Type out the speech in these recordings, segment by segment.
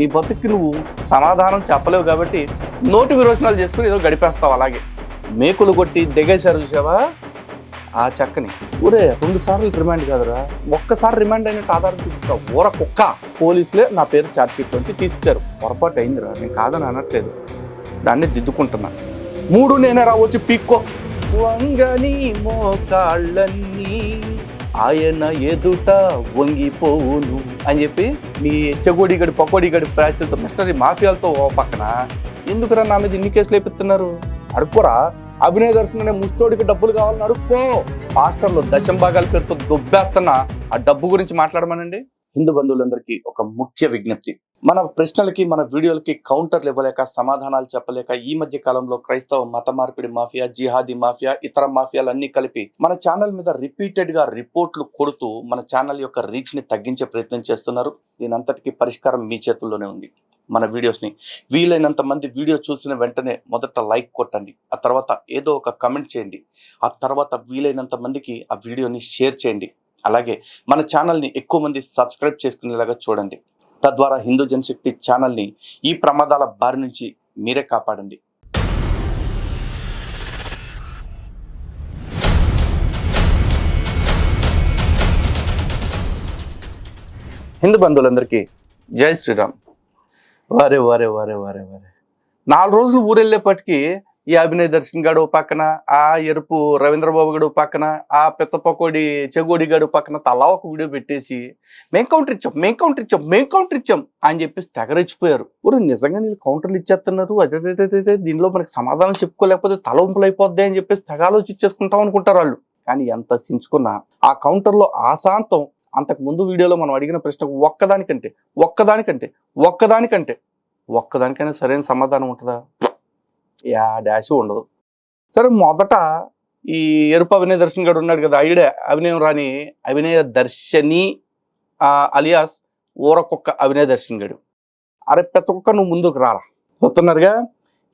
నీ బతుక్కి నువ్వు సమాధానం చెప్పలేవు కాబట్టి నోటి విరోచనాలు చేసుకుని ఏదో గడిపేస్తావు అలాగే. మేకులు కొట్టి దిగేశారు చూసావా? ఆ చెక్కని. ఊరే రెండు సార్లు రిమాండ్ కాదురా. ఒక్కసారి రిమాండ్ అయినట్టు ఆధారం చూపించావు ఊర కుక్క. పోలీసులే నా పేరు ఛార్జ్షీట్ నుంచి తీసేశారు. పొరపాటు అయిందిరా. నేను కాదని అనట్లేదు. దాన్ని దిద్దుకుంటున్నా. మూడు నేనే రావచ్చు పీక్కో. వంగని మోకాళ్ళన్నీ ఆయన ఎదుట వంగిపోవును అని చెప్పి మీ చెగోడిగడి పకోడిగడి ప్రాచులతో మిస్టరీ మాఫియాలతో ఓ పక్కన ఎందుకురా నా మీద ఇన్ని కేసులు వేపిస్తున్నారు అడుక్కోరా? అభినయ దర్శనం ముస్తోడికి డబ్బులు కావాలని అడుక్కో. పాస్టర్లు దశం భాగాల పేరుతో దుబ్బేస్తున్న ఆ డబ్బు గురించి మాట్లాడమనండి. హిందూ బంధువులందరికీ ఒక ముఖ్య విజ్ఞప్తి. మన ప్రశ్నలకి మన వీడియోలకి కౌంటర్లు ఇవ్వలేక సమాధానాలు చెప్పలేక ఈ మధ్య కాలంలో క్రైస్తవ మత మార్పిడి మాఫియా జిహాదీ మాఫియా ఇతర మాఫియాలన్నీ కలిపి మన ఛానల్ మీద రిపీటెడ్గా రిపోర్ట్లు కొడుతూ మన ఛానల్ యొక్క రీచ్ని తగ్గించే ప్రయత్నం చేస్తున్నారు. దీని అంతటికీ పరిష్కారం మీ చేతుల్లోనే ఉంది. మన వీడియోస్ని వీలైనంత మంది వీడియో చూసిన వెంటనే మొదట లైక్ కొట్టండి. ఆ తర్వాత ఏదో ఒక కమెంట్ చేయండి. ఆ తర్వాత వీలైనంత మందికి ఆ వీడియోని షేర్ చేయండి. అలాగే మన ఛానల్ని ఎక్కువ మంది సబ్స్క్రైబ్ చేసుకునేలాగా చూడండి. తద్వారా హిందూ జనశక్తి ఛానల్ని ఈ ప్రమాదాల బారి నుంచి మీరే కాపాడండి. హిందూ బంధువులందరికీ జై శ్రీరామ్. వారే వారే వారే వారే వారే. నాలుగు రోజులు ఊరెళ్ళేపటికి ఈ అభినయ్ దర్శన్ గడు పక్కన ఆ ఎరుపు రవీంద్రబాబు గడు పక్కన ఆ పెత్తపకోడి చెగోడి గడు పక్కన తలా ఒక వీడియో పెట్టేసి మేం కౌంటర్ ఇచ్చాం మేం కౌంటర్ ఇచ్చాం మేం కౌంటర్ ఇచ్చాం అని చెప్పేసి తెగరెచ్చిపోయారు ఊరు నిజంగా నీళ్ళు కౌంటర్లు ఇచ్చేస్తున్నారు? అదే దీనిలో మనకి సమాధానం చెప్పుకోలేకపోతే తలవంపులు అయిపోద్ది అని చెప్పేసి తెగ ఆలోచించేసుకుంటాం అనుకుంటారు వాళ్ళు. కానీ ఎంత సించుకున్నా ఆ కౌంటర్లో ఆశాంతం అంతకు ముందు వీడియోలో మనం అడిగిన ప్రశ్నకు ఒక్కదానికంటే ఒక్కదానికంటే ఒక్కదానికంటే ఒక్కదానికైనా సరైన సమాధానం ఉంటుందా? యా డాష్ ఉండదు. సరే మొదట ఈ ఎరుపు అభినయ దర్శన్ గడు ఉన్నాడు కదా ఐడే అభినయం రాని అభినయ దర్శని అలియాస్ ఊరకొక్క అభినయ దర్శన్ గడు. అరే పెద్ద కుక్క నువ్వు ముందుకు రారా. వస్తున్నారుగా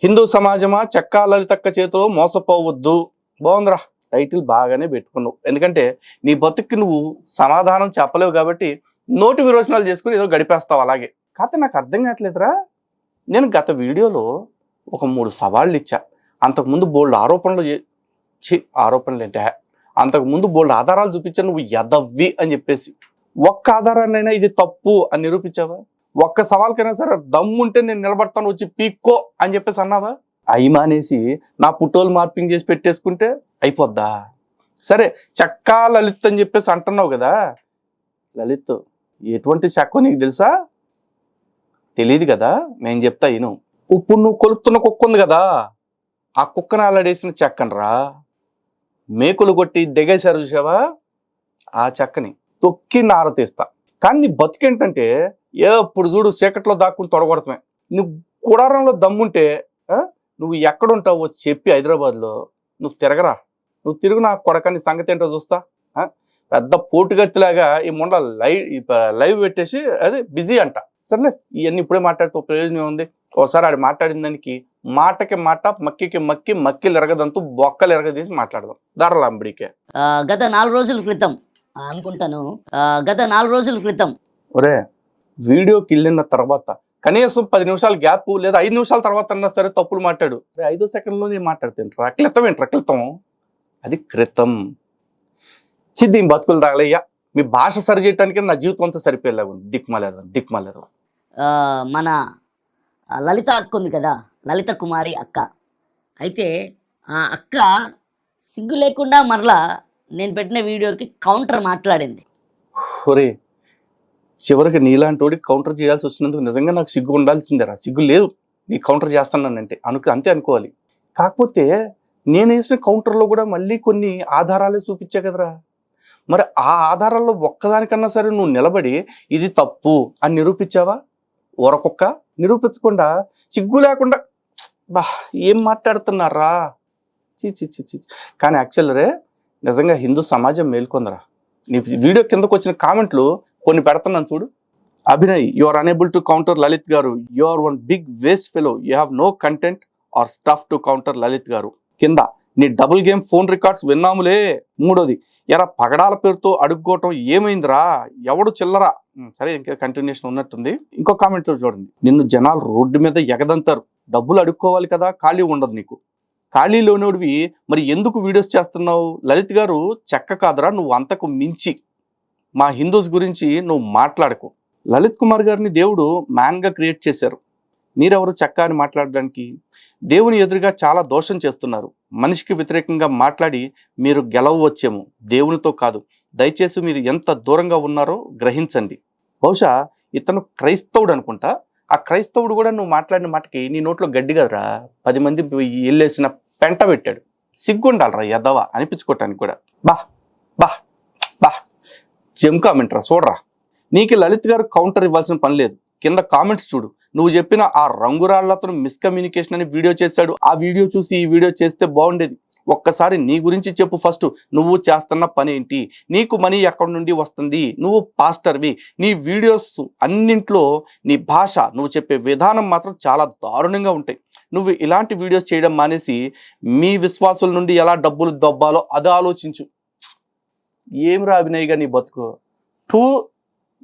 హిందూ సమాజమా చెక్క లలితక్క చేతిలో మోసపోవద్దు. బాగుందిరా టైటిల్ బాగానే పెట్టుకున్నావు. ఎందుకంటే నీ బతుక్కి నువ్వు సమాధానం చెప్పలేవు కాబట్టి నోటి విరోచనాలు చేసుకుని ఏదో గడిపేస్తావు అలాగే. కాకపోతే నాకు అర్థం కావట్లేదురా. నేను గత వీడియోలో ఒక మూడు సవాళ్ళు ఇచ్చా అంతకుముందు బోల్డ్ ఆరోపణలు చే- ఆరోపణలు ఏంటే? అంతకుముందు బోల్డ్ ఆధారాలు చూపించా నువ్వు ఎదవ్వి అని చెప్పేసి. ఒక్క ఆధారాన్నైనా ఇది తప్పు అని నిరూపించావా? ఒక్క సవాల్కైనా సరే దమ్ముంటే నేను నిలబడతాను వచ్చి పీక్కో అని చెప్పేసి అన్నావా? అయి మానేసి నా పుట్టోలు మార్పింగ్ చేసి పెట్టేసుకుంటే అయిపోద్దా? సరే చక్కా లలిత్ అని చెప్పేసి అంటున్నావు కదా? లలిత్ ఎటువంటి చక్క నీకు తెలుసా? తెలియదు కదా నేను చెప్తా ఇను. ఇప్పుడు నువ్వు కొలుపుతున్న కుక్క ఉంది కదా ఆ కుక్కను అల్లడేసిన చెక్కనరా? మేకులు కొట్టి దిగేశారు చూసావా? ఆ చెక్కని తొక్కి నార తీస్తా. కానీ నీ బతుకేంటంటే ఎప్పుడు చూడు చీకట్లో దాక్కుని తొడగొడతామే. నువ్వు గుడారంలో దమ్ముంటే నువ్వు ఎక్కడుంటావో చెప్పి హైదరాబాద్లో నువ్వు తిరగరా. నువ్వు తిరుగు నా కొడకని సంగతి ఏంటో చూస్తా. పెద్ద పోటుగత్తిలాగా ఈ మొండ లైవ్ లైవ్ పెట్టేసి అదే బిజీ అంట. సర్లే ఇవన్నీ ఇప్పుడే మాట్లాడుతూ ప్రయోజనం ఉంది ఒకసారి ఆడు మాట్లాడిన దానికి మాటకి మాట మక్కికి మక్కి మక్కిలు ఎరగదంతూ బొక్కలు ఎరగదీసి మాట్లాడదాం. ధరలాంబడికే ఆ, గత నాలుగు రోజుల క్రితం అనుకుంటాను. గత నాలుగు రోజుల క్రితం. ఒరే వీడియోకి వెళ్ళిన తర్వాత కనీసం పది నిమిషాలు గ్యాప్ లేదా ఐదు నిమిషాల తర్వాత అన్నా సరే తప్పులు మాట్లాడు. ఐదో సెకండ్లో నేను మాట్లాడుతాను. క్రితం ఏంటి క్రితం అది క్రితం. చి దీని బతుకులు తాగలయ్యా. మీ భాష సరి చేయడానికి నా జీవితం అంతా సరిపోయేలాగా ఉంది దిక్మలేదు దిక్మలేదు. ఆ, మన లలిత అక్క ఉంది కదా లలిత కుమారి అక్క. అయితే ఆ అక్క సిగ్గు లేకుండా మరలా నేను పెట్టిన వీడియోకి కౌంటర్ మాట్లాడింది. ఒరే చివరికి నీలాంటి కౌంటర్ చేయాల్సి వచ్చినందుకు నిజంగా నాకు సిగ్గు ఉండాల్సిందేరా. సిగ్గు లేదు. నీ కౌంటర్ చేస్తానంటే అనుకు అంతే అనుకోవాలి. కాకపోతే నేను వేసిన కౌంటర్లో కూడా మళ్ళీ కొన్ని ఆధారాలే చూపించా కదరా. మరి ఆ ఆధారాల్లో ఒక్కదానికన్నా సరే నువ్వు నిలబడి ఇది తప్పు అని నిరూపించావా? ఒరకొక్క నిరూపించకుండా సిగ్గు లేకుండా బా ఏం మాట్లాడుతున్నారా? చీ చీ చీ చీ కానీ యాక్చువల్ రే నిజంగా హిందూ సమాజం మేల్కొందరా. నీ వీడియో కిందకు వచ్చిన కామెంట్లు కొన్ని పెడుతున్నాను చూడు. Abhinay you are unable to counter Lalith garu. You are one big waste fellow you have no content or stuff to counter Lalith garu. కింద నీ డబుల్ గేమ్ ఫోన్ రికార్డ్స్ విన్నాములే. మూడోది ఎరా పగడాల పేరుతో అడుక్కోవటం ఏమైందిరా? ఎవడు చిల్లరా? సరే ఇంకా కంటిన్యూషన్ ఉన్నట్టుంది. ఇంకో కామెంట్లో చూడండి. నిన్ను జనాలు రోడ్డు మీద ఎగదంతారు. డబ్బులు అడుక్కోవాలి కదా ఖాళీ ఉండదు నీకు. ఖాళీ మరి ఎందుకు వీడియోస్ చేస్తున్నావు? లలిత్ గారు చెక్క కాదురా నువ్వు అంతకు మించి. మా హిందూస్ గురించి నువ్వు మాట్లాడకు. లలిత్ కుమార్ గారిని దేవుడు మ్యాన్గా క్రియేట్ చేశారు. మీరెవరు చెక్క అని మాట్లాడడానికి? దేవుని ఎదురుగా చాలా దోషం చేస్తున్నారు. మనిషికి వ్యతిరేకంగా మాట్లాడి మీరు గెలవచ్చేమో దేవునితో కాదు. దయచేసి మీరు ఎంత దూరంగా ఉన్నారో గ్రహించండి. బహుశా ఇతను క్రైస్తవుడు అనుకుంటా. ఆ క్రైస్తవుడు కూడా నువ్వు మాట్లాడిన మాటకి నీ నోట్లో గడ్డి కదరా? పది మంది వెళ్ళేసిన పెంట పెట్టాడు. సిగ్గుండాలరా ఎదవా అనిపించుకోవటానికి కూడా. బా బా బా. జమ్ కామెంట్ రా చూడరా. నీకు లలిత్ గారు కౌంటర్ ఇవ్వాల్సిన పని లేదు. కింద కామెంట్స్ చూడు. నువ్వు చెప్పిన ఆ రంగురాళ్ళతో మిస్కమ్యూనికేషన్ అని వీడియో చేశాడు. ఆ వీడియో చూసి ఈ వీడియో చేస్తే బాగుండేది. ఒక్కసారి నీ గురించి చెప్పు ఫస్ట్. నువ్వు చేస్తున్న పని ఏంటి? నీకు మనీ ఎక్కడి నుండి వస్తుంది? నువ్వు పాస్టర్వి. నీ వీడియోస్ అన్నింట్లో నీ భాష నువ్వు చెప్పే విధానం మాత్రం చాలా దారుణంగా ఉంటాయి. నువ్వు ఇలాంటి వీడియోస్ చేయడం మానేసి మీ విశ్వాసుల నుండి ఎలా డబ్బులు దబ్బాలో అది ఆలోచించు. ఏం రా అభినయ్గా నీ బతుకు? టూ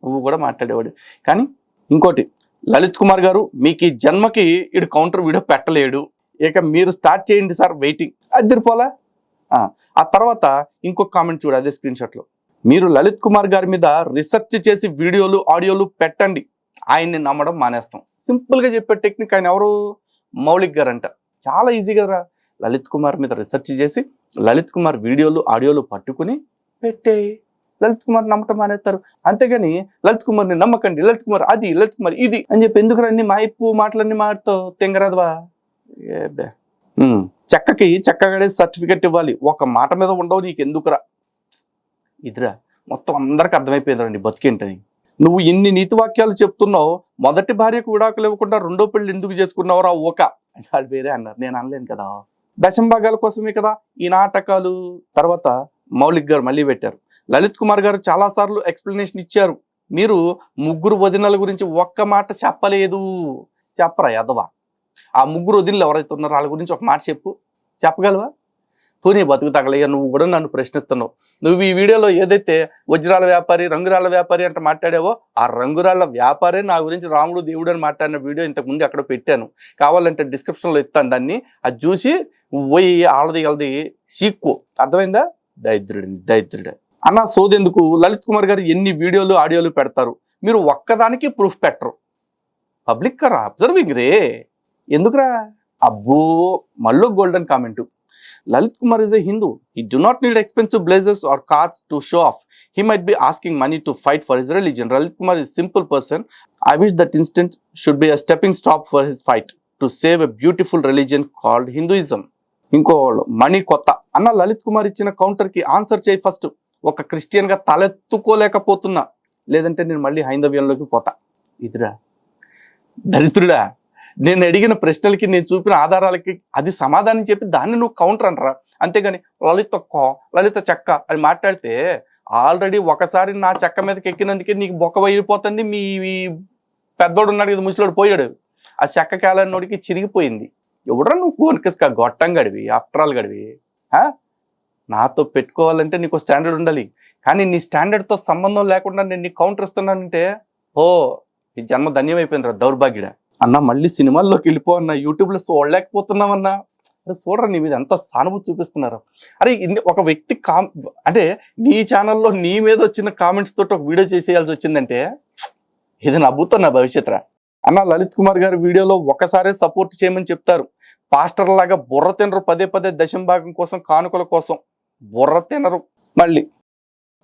నువ్వు కూడా మాట్లాడేవాడు. కానీ ఇంకోటి లలిత్ కుమార్ గారు మీకు ఈ జన్మకి ఇడు కౌంటర్ వీడియో పెట్టలేడు. ఇక మీరు స్టార్ట్ చేయండి సార్ వెయిటింగ్ అద్దరిపోలా ఆ, తర్వాత ఇంకొక కామెంట్ చూడు అదే స్క్రీన్ షాట్లో మీరు లలిత్ కుమార్ గారి మీద రీసెర్చ్ చేసి వీడియోలు ఆడియోలు పెట్టండి. ఆయన్ని నమ్మడం మానేస్తాం. సింపుల్గా చెప్పే టెక్నిక్ ఆయన ఎవరు? మౌలిక్ గారు అంట చాలా ఈజీ కదరా. లలిత్ కుమార్ మీద రీసెర్చ్ చేసి లలిత్ కుమార్ వీడియోలు ఆడియోలు పట్టుకుని పెట్టే లలిత్ కుమార్ నమ్మటం మానేస్తారు. అంతేగాని లలిత్ కుమార్ని నమ్మకండి. లలిత్ కుమార్ అది లలిత్ కుమార్ ఇది అని చెప్పి ఎందుకు రండి మా ఇప్పు మాటలన్నీ మాడుతావు తెంగరాదవా? చెక్కకి చెక్కగానే సర్టిఫికెట్ ఇవ్వాలి. ఒక మాట మీద ఉండవు నీకు ఎందుకురా ఇదిరా మొత్తం అందరికి అర్థమైపోయిందండి బతికేంటని. నువ్వు ఇన్ని నీతి వాక్యాలు చెప్తున్నావు మొదటి భార్యకు విడాకులు ఇవ్వకుండా రెండో పెళ్ళి ఎందుకు చేసుకున్నావురా ఓక అని వాళ్ళు వేరే అన్నారు. నేను అనలేను కదా. దశం భాగాల కోసమే కదా ఈ నాటకాలు. తర్వాత మౌలిక్ గారు మళ్ళీ పెట్టారు. లలిత్ కుమార్ గారు చాలా సార్లు ఎక్స్ప్లెనేషన్ ఇచ్చారు. మీరు ముగ్గురు వదినల గురించి ఒక్క మాట చెప్పలేదు. చెప్పరా యదవా? ఆ ముగ్గురు వదిలిలు ఎవరైతే ఉన్నారో వాళ్ళ గురించి ఒక మాట చెప్పు. చెప్పగలవా? తోనే బతుకు తగలయ్యా నువ్వు కూడా నన్ను ప్రశ్నిస్తున్నావు. నువ్వు ఈ వీడియోలో ఏదైతే వజ్రాల వ్యాపారి రంగురాళ్ళ వ్యాపారి అంటే మాట్లాడావో ఆ రంగురాళ్ళ వ్యాపారే నా గురించి రాముడు దేవుడు అని మాట్లాడిన వీడియో ఇంతకు ముందు అక్కడ పెట్టాను. కావాలంటే డిస్క్రిప్షన్లో ఇస్తాను దాన్ని. అది చూసి పోయి ఆళ్ళది వాళ్ళది సీక్కు. అర్థమైందా? దరిద్రుడిని దరిద్రుడే. అన్న సోదెందుకు? లలిత్ కుమార్ గారు ఎన్ని వీడియోలు ఆడియోలు పెడతారు? మీరు ఒక్కదానికి ప్రూఫ్ పెట్టరు. పబ్లిక్ కరా అబ్జర్వింగ్ రే. ఎందుకురా? అబ్బో మళ్ళీ golden comment Lalith Kumar is a Hindu he do not need expensive blazers or cars to show off he might be asking money to fight for his religion Lalith Kumar is simple person I wish that instant should be a stepping stop for his fight to save a beautiful religion called Hinduism ఇంకో మణి కొత్త. అన్న లలిత్ కుమార్ ఇచ్చిన కౌంటర్కి answer చేయి first ఒక క్రిస్టియన్గా తలెత్తుకోలేకపోతున్నా. లేదంటే నేను మళ్ళీ హైందవ్యంలోకి పోతా. ఇదిరా. దరిద్రుడా నేను అడిగిన ప్రశ్నలకి నేను చూపిన ఆధారాలకి అది సమాధానం చెప్పి దాన్ని నువ్వు కౌంటర్ అనరా. అంతేగాని లలిత కో లలిత చెక్క అని మాట్లాడితే ఆల్రెడీ ఒకసారి నా చెక్క మీదకి ఎక్కినందుకే నీకు బొక్క వైరిపోతుంది మీ పెద్దోడు ఉన్నాడు కదా ముసలోడు పోయాడు. ఆ చెక్క కాలన్నోడికి చిరిగిపోయింది. ఎవడరా నువ్వు కోనికస్క గొట్టం గడివి ఆఫ్టర్ ఆల్ గడివి? ఆ? నాతో పెట్టుకోవాలంటే నీకు స్టాండర్డ్ ఉండాలి. కానీ నీ స్టాండర్డ్తో సంబంధం లేకుండా నేను నీకు కౌంటర్ ఇస్తున్నానంటే ఓ ఈ జన్మ ధన్యమైపోయిందిరా దౌర్భాగ్యుడా. అన్న మళ్ళీ సినిమాల్లోకి వెళ్ళిపో అన్న యూట్యూబ్లో చూడలేకపోతున్నామన్నా అరే చూడరా నీ మీద ఎంత సానుభూతి చూపిస్తున్నారు. అరే ఒక వ్యక్తి కామ్ అంటే నీ ఛానల్లో నీ మీద వచ్చిన కామెంట్స్ తోటి ఒక వీడియో చేసేయాల్సి వచ్చిందంటే ఇది నవ్వుతున్నా భవిష్యత్తురా. అన్న లలిత్ కుమార్ గారి వీడియోలో ఒకసారే సపోర్ట్ చేయమని చెప్తారు. పాస్టర్ లాగా బుర్ర తినరు పదే పదే దశం భాగం కోసం కానుకల కోసం. బుర్ర తినరు. మళ్ళీ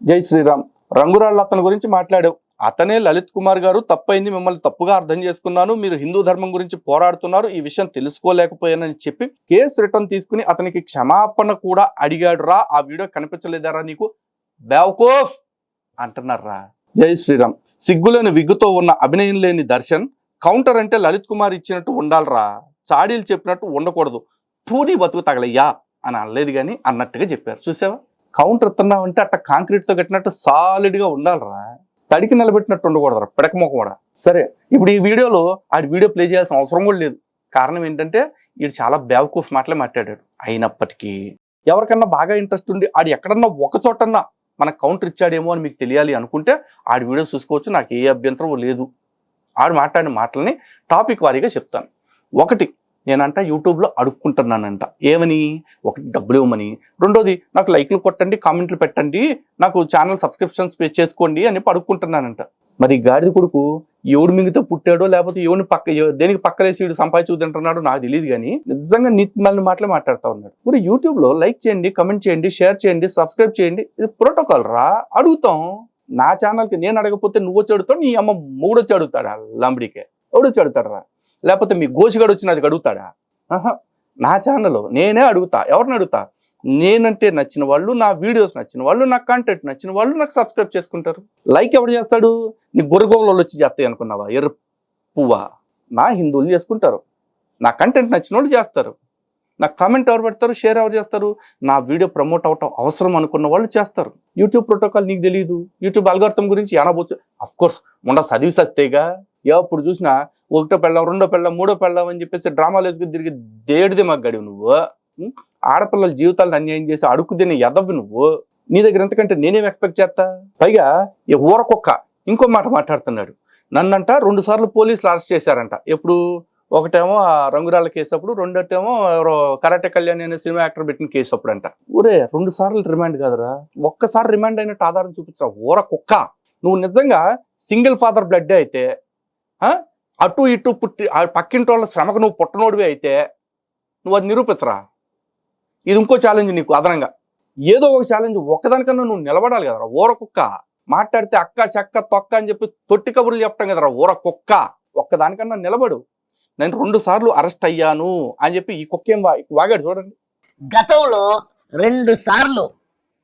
జై శ్రీరామ్. రంగురాళ్ళు అతని గురించి మాట్లాడావు. అతనే లలిత్ కుమార్ గారు తప్పైంది మిమ్మల్ని తప్పుగా అర్థం చేసుకున్నాను మీరు హిందూ ధర్మం గురించి పోరాడుతున్నారు ఈ విషయం తెలుసుకోలేకపోయానని చెప్పి కేసు రిటర్న్ తీసుకుని అతనికి క్షమాపణ కూడా అడిగాడు రా ఆ వీడియో కనిపించలేదారా నీకు? బేవకోఫ్ అంటున్నారా? జై శ్రీరామ్. సిగ్గులేని విగ్గుతో ఉన్న అభినయం లేని దర్శన్ కౌంటర్ అంటే లలిత్ కుమార్ ఇచ్చినట్టు ఉండాలిరా చాడీలు చెప్పినట్టు ఉండకూడదు పూరి బతుకు తగలయ్యా అని అనలేదు కానీ అన్నట్టుగా చెప్పారు. చూసావా? కౌంటర్ ఇస్తున్నావు అంటే అట్ట కాంక్రీట్తో కట్టినట్టు సాలిడ్గా ఉండాలిరా. తడికి నిలబెట్టినట్టు ఉండకూడదు పిడకమొక కూడా సరే ఇప్పుడు ఈ వీడియోలో ఆడి వీడియో ప్లే చేయాల్సిన అవసరం కూడా లేదు. కారణం ఏంటంటే వీడు చాలా బేవకూఫ్ మాటలే మాట్లాడాడు. అయినప్పటికీ. ఎవరికన్నా బాగా ఇంట్రెస్ట్ ఉండి ఆడు ఎక్కడన్నా ఒక చోటన్నా మనకు కౌంటర్ ఇచ్చాడేమో అని మీకు తెలియాలి అనుకుంటే ఆడి వీడియో చూసుకోవచ్చు నాకు ఏ అభ్యంతరం లేదు. ఆడు మాట్లాడిన మాటలని టాపిక్ వారీగా చెప్తాను. ఒకటి నేనంట యూట్యూబ్లో అడుక్కుంటున్నానంట. ఏమని? ఒకటి డబ్బులు ఇవ్వమని. రెండోది నాకు లైక్లు కొట్టండి కామెంట్లు పెట్టండి నాకు ఛానల్ సబ్స్క్రిప్షన్స్ పే చేసుకోండి అని అడుక్కుంటున్నానంట. మరి గాడిద కొడుకు ఎవడు మింగితో పుట్టాడో లేకపోతే ఎవడిని పక్క దేనికి పక్కలేసి వీడు సంపాదించు తింటున్నాడో నాకు తెలియదు కానీ నిజంగా నీట్ మళ్ళీ మాటలే మాట్లాడుతూ ఉన్నాడు. మరి యూట్యూబ్లో లైక్ చేయండి కమెంట్ చేయండి షేర్ చేయండి సబ్స్క్రైబ్ చేయండి ఇది ప్రోటోకాల్ రా? అడుగుతాం. నా ఛానల్కి నేను అడగకపోతే నువ్వు వచ్చి అడుగుతావు నీ అమ్మ మూడొచ్చి అడుగుతాడు లంబడికే. ఎవడొచ్చి అడుగుతాడు రా? లేకపోతే మీ గోసిగాడు వచ్చిన అది అడుగుతాడా? ఆహా నా ఛానల్లో నేనే అడుగుతా. ఎవరిని అడుగుతా? నేనంటే నచ్చిన వాళ్ళు నా వీడియోస్ నచ్చిన వాళ్ళు నా కంటెంట్ నచ్చిన వాళ్ళు నాకు సబ్స్క్రైబ్ చేసుకుంటారు. లైక్ ఎవడు చేస్తాడు? నీ గొరగోళ్ళు వచ్చి చేస్తాయి అనుకున్నావా? ఎరుపువా నా హిందువులు చేసుకుంటారు. నా కంటెంట్ నచ్చిన వాళ్ళు చేస్తారు. నా కామెంట్ ఎవరు పెడతారు? షేర్ ఎవరు చేస్తారు? నా వీడియో ప్రమోట్ అవటం అవసరం అనుకున్న వాళ్ళు చేస్తారు. యూట్యూబ్ ప్రోటోకాల్ నీకు తెలియదు యూట్యూబ్ అల్గార్థం గురించి అనబోచ్చు అఫ్కోర్స్ మొన్న చదివి సస్తేగా. ఎప్పుడు చూసినా ఒకటో పెళ్ళం రెండో పెళ్ళం మూడో పెళ్ళం అని చెప్పేసి డ్రామాలు వేసుకుని తిరిగి దేడిదే మాకు గడివి నువ్వు ఆడపిల్లల జీవితాలను అన్యాయం చేసి అడుగు తిని ఎదవి నువ్వు. నీ దగ్గర ఎంతకంటే నేనేం ఎక్స్పెక్ట్ చేస్తా? పైగా ఈ ఊరకొక్క ఇంకో మాట మాట్లాడుతున్నాడు. నన్నంట రెండు సార్లు పోలీసులు అరెస్ట్ చేశారంట. ఎప్పుడు? ఒకటేమో ఆ రంగురాళ్ళ కేసు అప్పుడు రెండోటేమో ఎవరో కరాటే కళ్యాణ్ అనే సినిమా యాక్టర్ పెట్టిన కేసు అప్పుడు అంట ఊరే రెండు సార్లు రిమాండ్ కాదురా. ఒక్కసారి రిమాండ్ అయినట్టు ఆధారం చూపించరా ఊర కుక్క. నువ్వు నిజంగా సింగిల్ ఫాదర్ బ్లడ్ అయితే ఆ? అటు ఇటు పుట్టి ఆ పక్కింటి వాళ్ళ శ్రమకు నువ్వు పుట్టనోడివి అయితే నువ్వు అది నిరూపించరా? ఇది ఇంకో ఛాలెంజ్ నీకు అదనంగా. ఏదో ఒక ఛాలెంజ్ ఒక్కదానికన్నా నువ్వు నిలబడాలి కదరా ఊర కుక్క. మాట్లాడితే అక్క చెక్క తొక్క అని చెప్పి తొట్టి కబుర్లు చెప్పడం కదరా ఊర కుక్క. ఒక్కదానికన్నా నిలబడు. నేను రెండు సార్లు అరెస్ట్ అయ్యాను అని చెప్పి ఈ కుక్క ఏం వాగాడు చూడండి. గతంలో రెండు సార్లు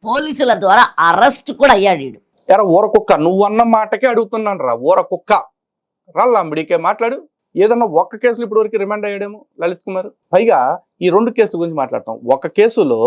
పోలీసుల ద్వారా అరెస్ట్ కూడా అయ్యాడు. ఎరా ఊర కుక్క నువ్వు అన్న మాటకే అడుగుతున్నాను రా ఊర కుక్క. రల్లంబడికే మాట్లాడు. ఏదన్నా ఒక్క కేసులో ఇప్పటి వరకు రిమాండ్ అయ్యాడేమో లలిత్ కుమార్. పైగా ఈ రెండు కేసుల గురించి మాట్లాడతాం. ఒక కేసులో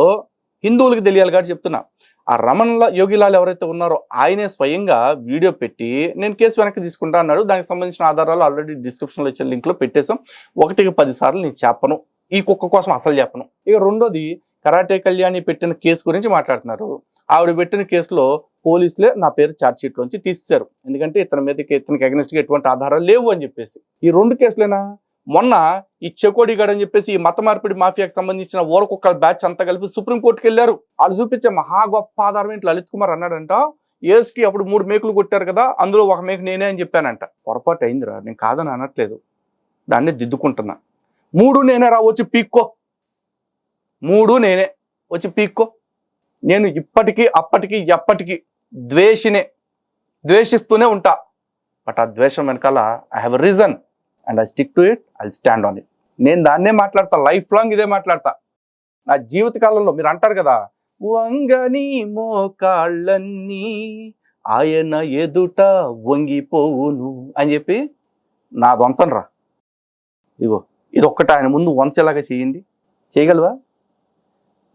హిందువులకు తెలియాలి కాబట్టి చెప్తున్నా. ఆ రమణ యోగిలాల్ ఎవరైతే ఉన్నారో ఆయనే స్వయంగా వీడియో పెట్టి నేను కేసు వెనక్కి తీసుకుంటా అన్నాడు. దానికి సంబంధించిన ఆధారాలు ఆల్రెడీ డిస్క్రిప్షన్లో ఇచ్చిన లింక్లో పెట్టేశాం. ఒకటికి పది సార్లు నేను చెప్పను. ఈ కుక్క కోసం అసలు చెప్పను. ఇక రెండోది కరాటే కళ్యాణి పెట్టిన కేసు గురించి మాట్లాడుతున్నారు. ఆవిడ పెట్టిన కేసులో పోలీసులే నా పేరు ఛార్జ్ షీట్ తీసేశారు. ఎందుకంటే ఇతని మీదకి ఇతనికి అగెనిస్ట్గా ఎటువంటి ఆధారాలు లేవు అని చెప్పేసి. ఈ రెండు కేసులేనా? మొన్న ఈ చెకోడిగాడ్ అని చెప్పేసి ఈ మత మార్పిడి మాఫియాకి సంబంధించిన ఓరకొక్క బ్యాచ్ అంతా కలిపి సుప్రీంకోర్టుకి వెళ్ళారు. వాళ్ళు చూపించే మహా గొప్ప ఆధారం ఏంటి? లలిత్ కుమార్ అన్నాడంట ఏస్కి అప్పుడు మూడు మేకులు కొట్టారు కదా అందులో ఒక మేకు నేనే అని చెప్పానంట. పొరపాటు అయిందిరా నేను కాదని అనట్లేదు. దాన్ని దిద్దుకుంటున్నా. మూడు నేనే రా వచ్చి పీక్కో. మూడు నేనే వచ్చి పీక్కో. నేను ఇప్పటికీ అప్పటికి ఎప్పటికీ ద్వేషినే ద్వేషిస్తూనే ఉంటా. బట్ ఆ ద్వేషం వెనకాల I have reason and I stick to it I stand on it నేను దాన్నే మాట్లాడతా లైఫ్ లాంగ్ ఇదే మాట్లాడతా. నా జీవితకాలంలో మీరు అంటారు కదా వంగని మోకాళ్ళన్నీ ఆయన ఎదుట వంగిపోవును అని చెప్పి నా వంచనరా ఇగో ఇది ఒక్కటి ఆయన ముందు వంచేలాగా చేయండి. చేయగలవా?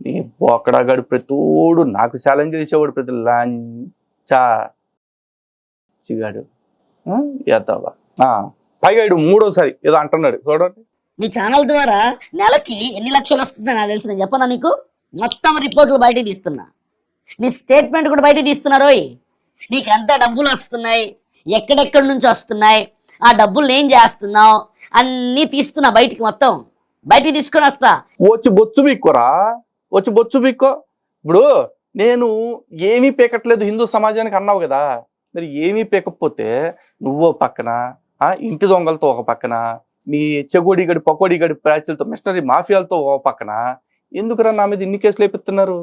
నీ బొక్కడాగాడు ప్రతోడు నాకు ఛాలెంజ్ చేసేవాడు ప్రతి లాంచా చిగాడు. ఆ, ఎద్దావా ఆ, పైగా ఇడు మూడోసారి ఏదో అంటున్నాడు. చూడండి. నీ ఛానల్ ద్వారా నెలకి ఎన్ని లక్షలు వస్తుందో నాకు తెలుసు నేను చెప్పనా నీకు? మొత్తం రిపోర్ట్లు బయటికి తీస్తున్నా. నీ స్టేట్మెంట్ కూడా బయటికి తీస్తున్నారోయ్ నీకు ఎంత డబ్బులు వస్తున్నాయి ఎక్కడెక్కడి నుంచి వస్తున్నాయి ఆ డబ్బులు ఏం చేస్తున్నావు అన్నీ తీస్తున్నా బయటికి మొత్తం. బయటికి తీసుకొని వస్తా. వచ్చి బొచ్చు బిక్కోరా. వచ్చి బొచ్చు బిక్కో. ఇప్పుడు నేను ఏమీ పీకట్లేదు హిందూ సమాజానికి అన్నావు కదా మరి ఏమీ పీకపోతే నువ్వు పక్కన ఆ ఇంటి దొంగలతో ఒక పక్కన మీ చెగోడిగడి పకోడిగడి ప్రాచులతో మిషనరీ మాఫియాలతో ఒక పక్కన ఎందుకురా నా మీద ఇన్ని కేసులు వేపిస్తున్నారు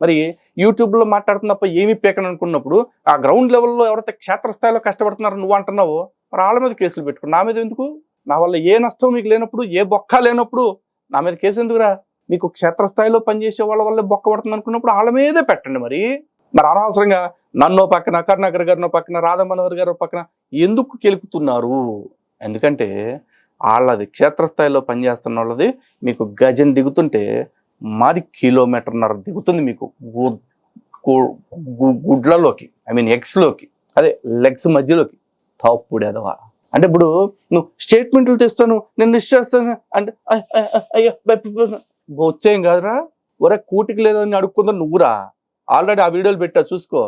మరి యూట్యూబ్లో మాట్లాడుతున్నప్ప ఏమీ పీకను అనుకున్నప్పుడు ఆ గ్రౌండ్ లెవెల్లో ఎవరైతే క్షేత్రస్థాయిలో కష్టపడుతున్నారో నువ్వు అంటున్నావు మరి వాళ్ళ మీద కేసులు పెట్టుకో. నా మీద ఎందుకు? నా వల్ల ఏ నష్టం మీకు లేనప్పుడు ఏ బొక్క లేనప్పుడు నా మీద కేసు ఎందుకురా? మీకు క్షేత్రస్థాయిలో పనిచేసే వాళ్ళ వల్ల బొక్క పడుతుంది అనుకున్నప్పుడు వాళ్ళ మీదే పెట్టండి మరి. మరి అనవసరంగా నన్నో పక్కన కరుణాకర్ గారినో పక్కన రాధా గారి పక్కన ఎందుకు కెలుకుతున్నారు? ఎందుకంటే వాళ్ళది క్షేత్రస్థాయిలో పనిచేస్తున్న వాళ్ళది మీకు గజం దిగుతుంటే మాది కిలోమీటర్న్నర దిగుతుంది మీకు గుడ్లలోకి ఐ మీన్ ఎగ్స్లోకి అదే లెగ్స్ మధ్యలోకి. తప్పుడేదవా అంటే ఇప్పుడు నువ్వు స్టేట్మెంట్లు తెస్తాను నేను నిశ్చేస్తాను అంటే అయ్యో వచ్చేం కాదురా? ఒరే కూటికి లేదని అడుక్కుందా నువ్వురా? ఆల్రెడీ ఆ వీడియోలు పెట్టా చూసుకో.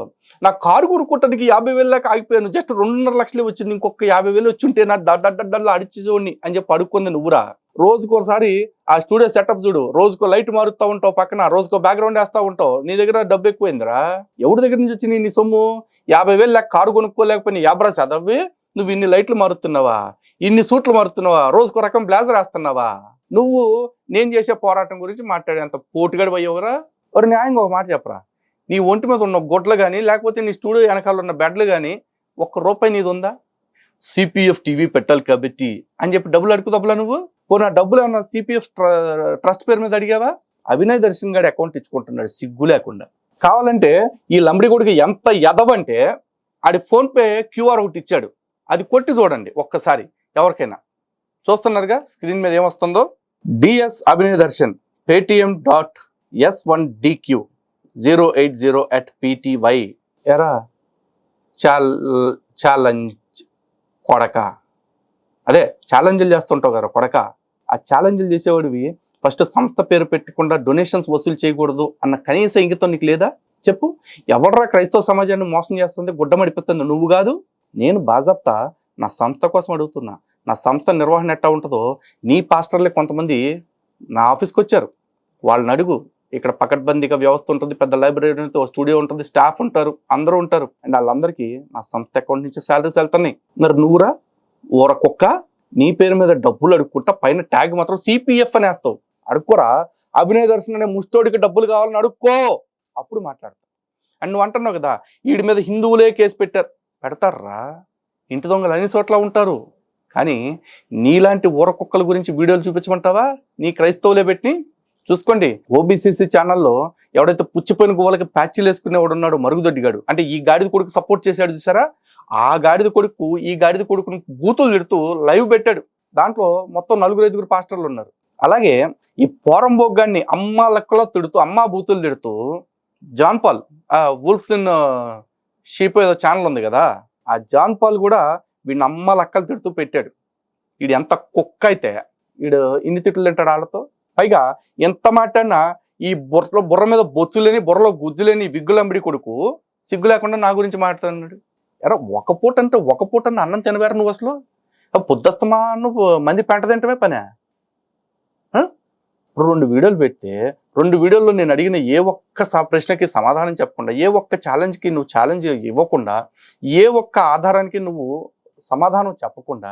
నా కారు కొనుక్కోటానికి యాభై వేలు దాకా ఆగిపోయాను. జస్ట్ రెండున్నర లక్షలే వచ్చింది ఇంకొక యాభై వేలు వచ్చి ఉంటే నా దడ్డడ్డల్లో అడిచేవాడిని అని చెప్పి అడుక్కుంది నువ్వురా. రోజుకోసారి ఆ స్టూడియో సెటప్ చూడు. రోజుకో లైట్ మారుస్తూ ఉంటావు పక్కన రోజుకో బ్యాక్గ్రౌండ్ వేస్తూ ఉంటావు. నీ దగ్గర డబ్బు ఎక్కువైందిరా? ఎవరి దగ్గర నుంచి వచ్చింది నీ సొమ్ము? యాభై వేలు లేక కారు కొనుక్కోలేకపోయినా యాభరా చదవి నువ్వు ఇన్ని లైట్లు మారుతున్నావా? ఇన్ని సూట్లు మారుతున్నావా? రోజుకు రకం బ్లేజర్ వేస్తున్నావా? నువ్వు నేను చేసే పోరాటం గురించి మాట్లాడేంత పోటుగాడి పోయేవరా? ఒక న్యాయంగా ఒక మాట చెప్పరా? నీ ఒంటి మీద ఉన్న గుడ్లు కానీ లేకపోతే నీ స్టూడియో వెనకాల ఉన్న బెడ్లు కానీ ఒక్క రూపాయి నీది ఉందా? సిపిఎఫ్ టీవీ పెట్టాలి కాబట్టి అని చెప్పి డబ్బులు అడుగుతావులా నువ్వు? పోనీ నా డబ్బులు ఏమన్నా సిపిఎఫ్ ట్రస్ట్ పేరు మీద అడిగావా? అభినయ్ దర్శన్ గారి అకౌంట్ ఇచ్చుకుంటున్నాడు సిగ్గు లేకుండా. కావాలంటే ఈ లంబడి కొడుకు ఎంత ఎదవంటే ఆడి ఫోన్పే క్యూఆర్ ఒకటి ఇచ్చాడు. అది కొట్టి చూడండి ఒక్కసారి ఎవరికైనా. చూస్తున్నారుగా స్క్రీన్ మీద ఏమొస్తుందో? DS Abhinay Darshan Paytm dot S one DQ zero eight zero at PTY ఎరా చాల్ ఛాలెంజ్ కొడక. అదే ఛాలెంజ్లు చేస్తుంటావు కదా కొడక. ఆ ఛాలెంజ్లు చేసేవాడివి ఫస్ట్ సంస్థ పేరు పెట్టకుండా డొనేషన్స్ వసూలు చేయకూడదు అన్న కనీస ఇంగితం నీకు లేదా? చెప్పు. ఎవడరా క్రైస్తవ సమాజాన్ని మోసం చేస్తుంది గుడ్డమడిపోతుంది నువ్వు కాదు. నేను బాజాప్తా నా సంస్థ కోసం అడుగుతున్నా. నా సంస్థ నిర్వహణ ఎట్టా ఉంటుందో నీ పాస్టర్లే కొంతమంది నా ఆఫీస్కి వచ్చారు వాళ్ళని అడుగు. ఇక్కడ పకడ్బందీగా వ్యవస్థ ఉంటుంది పెద్ద లైబ్రరీ ఉంటుంది స్టూడియో ఉంటుంది స్టాఫ్ ఉంటారు అందరూ ఉంటారు. అండ్ వాళ్ళందరికీ నా సంస్థ అకౌంట్ నుంచి శాలరీస్ వెళ్తున్నాయి. మరి నువ్వురా? ఊర కుక్క నీ పేరు మీద డబ్బులు అడుక్కుంటా పైన ట్యాగ్ మాత్రం సిపిఎఫ్ అని వేస్తావు. అడుక్కోరా? అభినయ దర్శన్ అనే ముష్టోడికి డబ్బులు కావాలని అడుక్కో! అప్పుడు మాట్లాడతావు అండ్ నువ్వు అంటున్నావు కదా వీడి మీద హిందువులే కేసు పెట్టారు. పెడతారా? ఇంటి దొంగలు అన్ని చోట్ల ఉంటారు. కానీ నీలాంటి ఊర కుక్కల గురించి వీడియోలు చూపించమంటావా? నీ క్రైస్తవులే పెట్టి చూసుకోండి ఓబీసీసీ ఛానల్లో ఎవడైతే పుచ్చిపోయిన గువ్వలకి ప్యాచ్లు వేసుకునేవాడు ఉన్నాడు మరుగుదొడ్డిగాడు. అంటే ఈ గాడిద కొడుకు సపోర్ట్ చేశాడు చూసారా? ఆ గాడిద కొడుకు ఈ గాడిద కొడుకును బూతులు తిడుతూ లైవ్ పెట్టాడు. దాంట్లో మొత్తం నలుగురు ఐదుగురు పాస్టర్లు ఉన్నారు. అలాగే ఈ పోరంబోగ్గాడిని అమ్మ లెక్కలో తిడుతూ అమ్మ బూతులు తిడుతూ జాన్ పాల్ ఆ ఇన్ షీప్ ఏదో ఛానల్ ఉంది కదా ఆ జాన్ పాల్ కూడా వీడిని అమ్మలక్కలు తిడుతూ పెట్టాడు. వీడు ఎంత కుక్క అయితే వీడు ఇన్ని తిట్లు తింటాడు వాళ్ళతో. పైగా ఎంత మాట్లాడినా ఈ బుర్ర బుర్ర మీద బొచ్చు లేని బుర్రలో గుజ్జులేని విగ్గులంబడి కొడుకు సిగ్గు లేకుండా నా గురించి మాట్లాడుతున్నాడు. ఎరా ఒక పూట అంటే ఒక పూట అన్న అన్నం తినవేరు నువ్వు అసలు? పొద్దుస్తమా నువ్వు మంది పెంట తింటమే పనే. ఇప్పుడు రెండు వీడియోలు పెడితే రెండు వీడియోల్లో నేను అడిగిన ఏ ఒక్క ప్రశ్నకి సమాధానం చెప్పకుండా ఏ ఒక్క ఛాలెంజ్కి నువ్వు ఛాలెంజ్ ఇవ్వకుండా ఏ ఒక్క ఆధారానికి నువ్వు సమాధానం చెప్పకుండా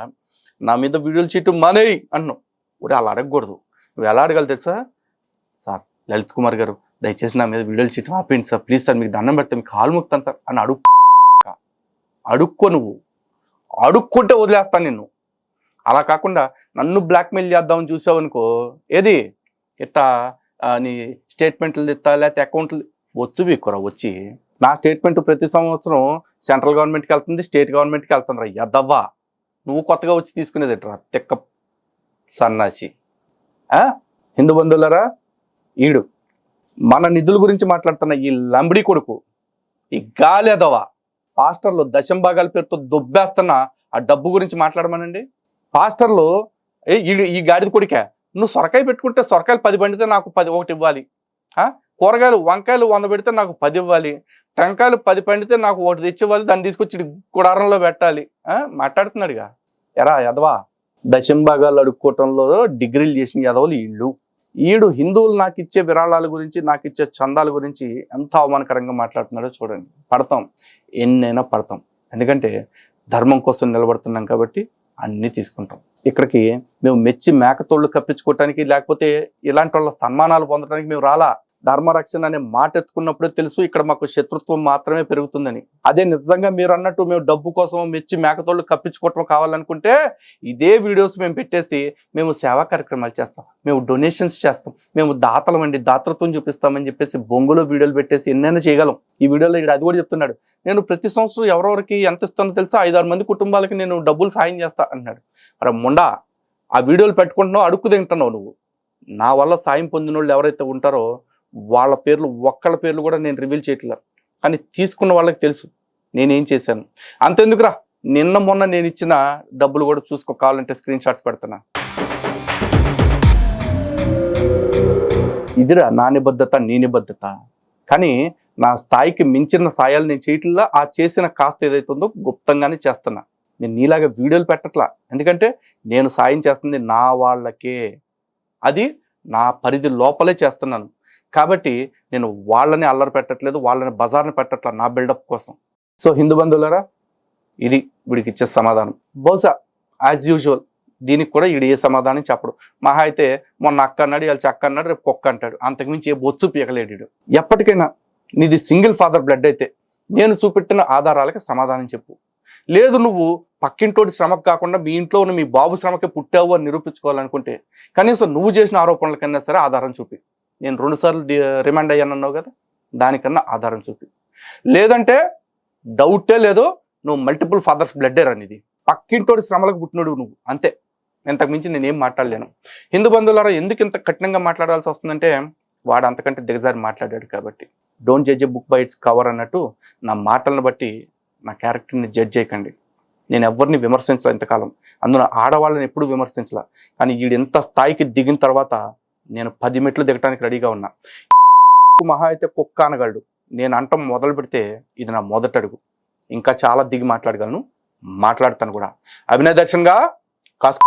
నా మీద వీడియోలు చేయటం మానేయి అన్నావు ఒరే అలా అడగకూడదు. నువ్వు ఎలా అడగాలి తెలుసా? సార్ లలిత్ కుమార్ గారు దయచేసి నా మీద వీడియోలు చేయటం ఆపేయండి సార్. ప్లీజ్ సార్ మీకు దండం పెడితే మీకు కాలు ముక్తాను సార్ అని అడుగు. అడుక్కో నువ్వు. అడుక్కుంటే వదిలేస్తాను నిన్ను. అలా కాకుండా నన్ను బ్లాక్మెయిల్ చేద్దామని చూసావనుకో ఏది? ఇట్టా అని నీ స్టేట్మెంట్లు ఇస్తా లేకపోతే అకౌంట్లు వచ్చు వీక్కురా వచ్చి. నా స్టేట్మెంట్ ప్రతి సంవత్సరం సెంట్రల్ గవర్నమెంట్కి వెళ్తుంది స్టేట్ గవర్నమెంట్కి వెళ్తుంది రా ఎద్దవ్వా నువ్వు కొత్తగా వచ్చి తీసుకునేది రా తిక్క సన్నాసి. హిందూ బంధువులరా ఈడు. మన నిధుల గురించి మాట్లాడుతున్న ఈ లంబడి కొడుకు ఈ గాలేదవా పాస్టర్లు దశం భాగాల పేరుతో దుబ్బేస్తున్న ఆ డబ్బు గురించి మాట్లాడమనండి. పాస్టర్లు ఏ ఈ గాడిద కొడికే నువ్వు సొరకాయ పెట్టుకుంటే సొరకాయలు పది పండితే నాకు పది ఒకటి ఇవ్వాలి. ఆ? కూరగాయలు వంకాయలు వంద పెడితే నాకు పది ఇవ్వాలి. టెంకాయలు పది పండితే నాకు ఒకటి తెచ్చి ఇవ్వాలి. దాన్ని తీసుకొచ్చి గుడారంలో పెట్టాలి. ఆ? మాట్లాడుతున్నాడుగా. ఎరా యదవా? దశంభాగాలు అడుక్కోవటంలో డిగ్రీలు చేసిన యదవులు వీళ్ళు ఈడు హిందువులు నాకు ఇచ్చే విరాళాల గురించి నాకు ఇచ్చే చందాల గురించి ఎంత అవమానకరంగా మాట్లాడుతున్నాడో చూడండి. పడతాం. ఎన్నైనా పడతాం. ఎందుకంటే ధర్మం కోసం నిలబడుతున్నాం కాబట్టి అన్నీ తీసుకుంటాం. ఇక్కడికి మేము మెచ్చి మేకతోళ్ళు కప్పించుకోవటానికి లేకపోతే ఇలాంటి వాళ్ళ సన్మానాలు పొందడానికి మేము రాలా? ధర్మరక్షణ అనే మాట ఎత్తుకున్నప్పుడే తెలుసు ఇక్కడ మాకు శత్రుత్వం మాత్రమే పెరుగుతుందని. అదే నిజంగా మీరు అన్నట్టు మేము డబ్బు కోసం మెచ్చి మేకతోళ్ళు కప్పించుకోవటం కావాలనుకుంటే ఇదే వీడియోస్ మేము పెట్టేసి మేము సేవా కార్యక్రమాలు చేస్తాం. మేము డొనేషన్స్ చేస్తాం. మేము దాతలం అండి దాతృత్వం చూపిస్తామని చెప్పేసి బొంగులో వీడియోలు పెట్టేసి ఎన్నైనా చేయగలం. ఈ వీడియోలో ఇక్కడ అది కూడా చెప్తున్నాడు. నేను ప్రతి సంవత్సరం ఎవరెవరికి ఎంత ఇస్తానో తెలుసా? ఐదారు మంది కుటుంబాలకి నేను డబ్బులు సాయం చేస్తా అన్నాడు. మరి ముండా ఆ వీడియోలు పెట్టుకుంటున్నావు అడుక్కు తింటున్నావు నువ్వు. నా వల్ల సాయం పొందిన వాళ్ళు ఎవరైతే ఉంటారో వాళ్ళ పేర్లు ఒక్కళ్ళ పేర్లు కూడా నేను రివీల్ చేయట్లేదు కానీ తీసుకున్న వాళ్ళకి తెలుసు నేనేం చేశాను. అంతెందుకురా? నిన్న మొన్న నేను ఇచ్చిన డబ్బులు కూడా చూసుకో కావాలంటే స్క్రీన్ షాట్స్ పెడుతున్నా ఇదిరా నా నిబద్ధత నీ నిబద్ధత. కానీ నా స్థాయికి మించిన సాయాలు నేను చేయట్లా ఆ చేసిన కాస్త ఏదైతే ఉందో గుప్తంగానే చేస్తున్నా. నేను నీలాగా వీడియోలు పెట్టట్లా. ఎందుకంటే నేను సాయం చేస్తుంది నా వాళ్ళకే. అది నా పరిధి లోపలే చేస్తున్నాను. కాబట్టి నేను వాళ్ళని అల్లరి పెట్టట్లేదు వాళ్ళని బజార్ని పెట్టట్లేదు నా బిల్డప్ కోసం. సో హిందూ బంధువులరా ఇది వీడికి ఇచ్చే సమాధానం. బహుశా యాజ్ యూజువల్ దీనికి కూడా వీడు ఏ సమాధానం చెప్పడు. మహా అయితే మొన్న అక్క అన్నాడు ఇవాళ చక్క అన్నాడు రేపు కుక్క అంటాడు. అంతకుమించి ఏ బొత్సు పీకలేడు ఎప్పటికైనా నీది సింగిల్ ఫాదర్ బ్లడ్ అయితే నేను చూపెట్టిన ఆధారాలకి సమాధానం చెప్పు. లేదు నువ్వు పక్కింటోటి శ్రమకు కాకుండా మీ ఇంట్లో ఉన్న మీ బాబు శ్రమకి పుట్టావు అని నిరూపించుకోవాలనుకుంటే కనీసం నువ్వు చేసిన ఆరోపణలకన్నా సరే ఆధారం చూపి. నేను రెండుసార్లు డి- రిమాండ్ అయ్యానన్నావు కదా దానికన్నా ఆధారం చూపి. లేదంటే డౌటే లేదు నువ్వు మల్టిపుల్ ఫాదర్స్ బ్లడ్ అనేది పక్కింటోడి శ్రమలకు పుట్టినోడు నువ్వు అంతే. ఇంతకు మించి నేనేం మాట్లాడలేను. హిందూ బంధువులారా ఎందుకు ఇంత కఠినంగా మాట్లాడాల్సి వస్తుందంటే వాడు అంతకంటే దిగజారి మాట్లాడాడు కాబట్టి. Don't judge a book by its cover అన్నట్టు నా మాటలను బట్టి నా క్యారెక్టర్ని జడ్జ్ చేయకండి. నేను ఎవరిని విమర్శించలే ఇంతకాలం? అందులో ఆడవాళ్ళని ఎప్పుడు విమర్శించలే. కానీ వీడు ఎంత స్థాయికి దిగిన తర్వాత నేను పది మెట్లు దిగటానికి రెడీగా ఉన్నా. మహా అయితే కుక్క అనగలడు. నేను అంటం మొదలు పెడితే ఇది నా మొదటి అడుగు. ఇంకా చాలా దిగి మాట్లాడగలను. మాట్లాడతాను కూడా. అభినయ దర్శన్గా కాస్త